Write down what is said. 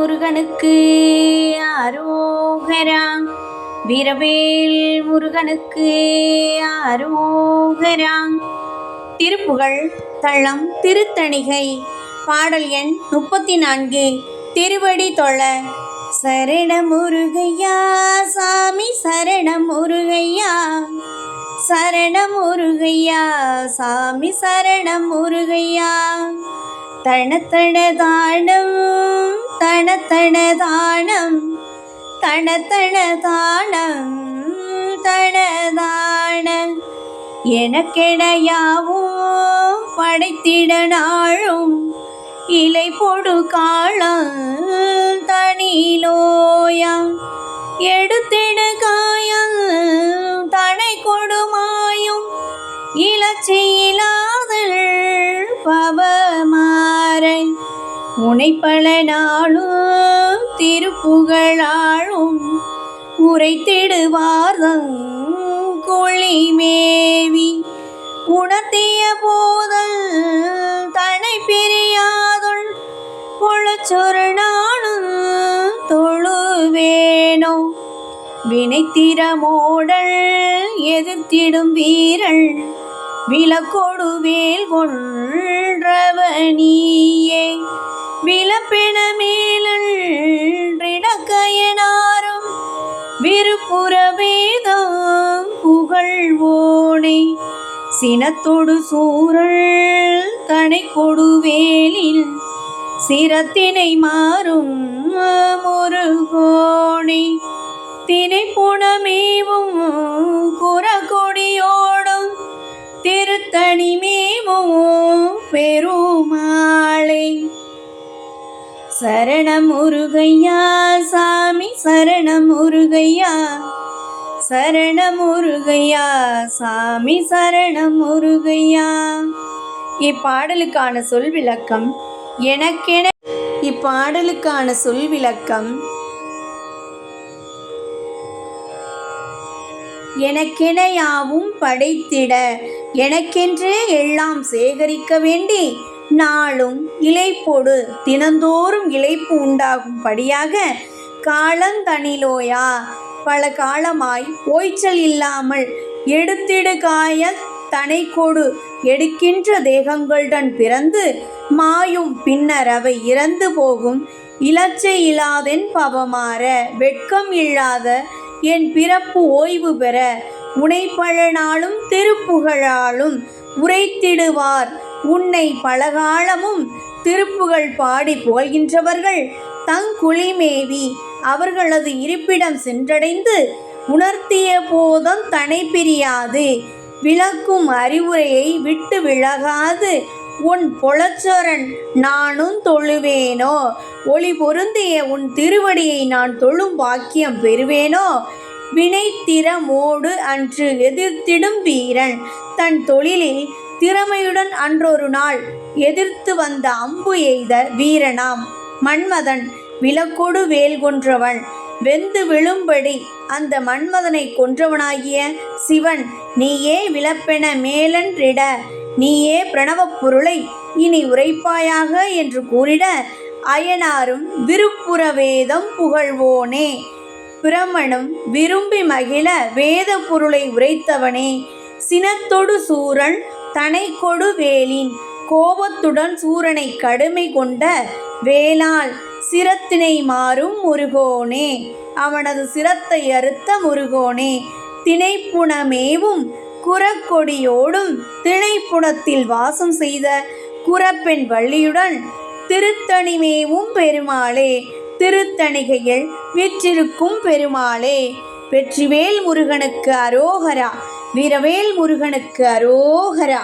முருகனுக்கு அரோகரா. வீரவேல் முருகனுக்கு அரோகரா. திருப்புகழ் தளம் திருத்தணிகை. பாடல் எண் முப்பத்தி நான்கு திருவடி தொழ. சரண முருகையா சாமி சரண முருகையா. சரண முருகையா சாமி சரண முருகையா. தணத்தண தானம் தானம் தணத்தண தானம் தணதான எனக்கெடையாவும் படைத்திட நாளும் இலை பொடு காலம் தனிலோயா எடுத்திட காயம் தனை கொடுமாயும் இலச்சியிலாதல் உனைப்பல நாளும் திருப்புகழாளும் உரைத்திடுவார்தம் மேவி உணர்த்திய போதல் தனை பிரியாதுள் பொழச்சொரு நாளும் தொழுவேனோ. வினைத்திரமோடல் எதிர்த்திடும் வீரள் விலக்கொடு வேல் கொன்றவனியே. விலப்பென மேலிடக்கையனாரும் விருப்புற வேதம் புகழ்வோனே. சினத்தொடு சூரல் தனை கொடுவேலில் சிரத்தினை மாறும் முருகோனை தினை புணமேவ தனிமேமோ பெருமாளை. சரணம் முருகையா சாமி சரணம் முருகையா சரணம் முருகையா சாமி சரணம் முருகையா இப்பாடலுக்கான சொல் விளக்கம் எனக்கென இப்பாடலுக்கான சொல் விளக்கம் எனக்கென யாவும் படைத்திட எனக்கென்றே எல்லாம் சேகரிக்க வேண்டி நாளும் இழைப்போடு தினந்தோறும் இழைப்பு உண்டாகும்படியாக காலந்தனிலோயா? பல காலமாய் ஓய்ச்சல் இல்லாமல் எடுத்திடுகாய தனை கொடு எடுக்கின்ற தேகங்களுடன் பிறந்து மாயும் பின்னர் அவை இறந்து போகும் இலச்சை இல்லாதென் பவமாற வெட்கம் இல்லாத என் பிறப்பு ஓய்வு பெற உனைப்பழனாலும் திருப்புகழாலும் உரைத்திடுவார். உன்னை பலகாலமும் திருப்புகழ் பாடி புகழ்கின்றவர்கள் தங்குளிமேவி அவர்களது இருப்பிடம் சென்றடைந்து உணர்த்திய போதும் தனை பிரியாது. விளக்கும் அறிவுரையை விட்டு விலகாது. உன் பொலச்சோரன் நானும் தொழுவேனோ? ஒளி பொருந்திய உன் திருவடியை நான் தொழும் பாக்கியம் பெறுவேனோ? வினைத்திறமோடு அன்று எதிர்த்திடும் வீரன். தன் தொழிலில் திறமையுடன் அன்றொரு நாள் எதிர்த்து வந்த அம்பு எய்த வீரனாம். மன்மதன் விலக்கொடு வேல் கொன்றவன் வெந்து விழும்படி அந்த மன்மதனை கொன்றவனாகிய சிவன் நீயே விலப்பென மேலன்றிட நீயே பிரணவப் பொருளை இனி உரைப்பாயாக என்று கூறிட அயனாரும் விருப்புற வேதம் புகழ்வோனே. பிரமணம் விரும்பி மகிழ வேத பொருளை உரைத்தவனே. சினத்தொடு சூரன் தனை கொடு வேலின். கோபத்துடன் சூரனை கடுமை கொண்ட வேளால் சிரத்தினை மாறும் முருகோனே. அவனது சிரத்தை அறுத்த முருகோனே. திணைப்புணமேவும் குறக்கொடியோடும் திணைப்புணத்தில் வாசம் செய்த குறப்பெண் வள்ளியுடன் திருத்தணிமேவும் பெருமாளே. திருத்தணிகையில் பெற்றிருக்கும் பெருமாளே வெற்றிவேல் முருகனுக்கு அரோகரா வீரவேல் முருகனுக்கு அரோகரா.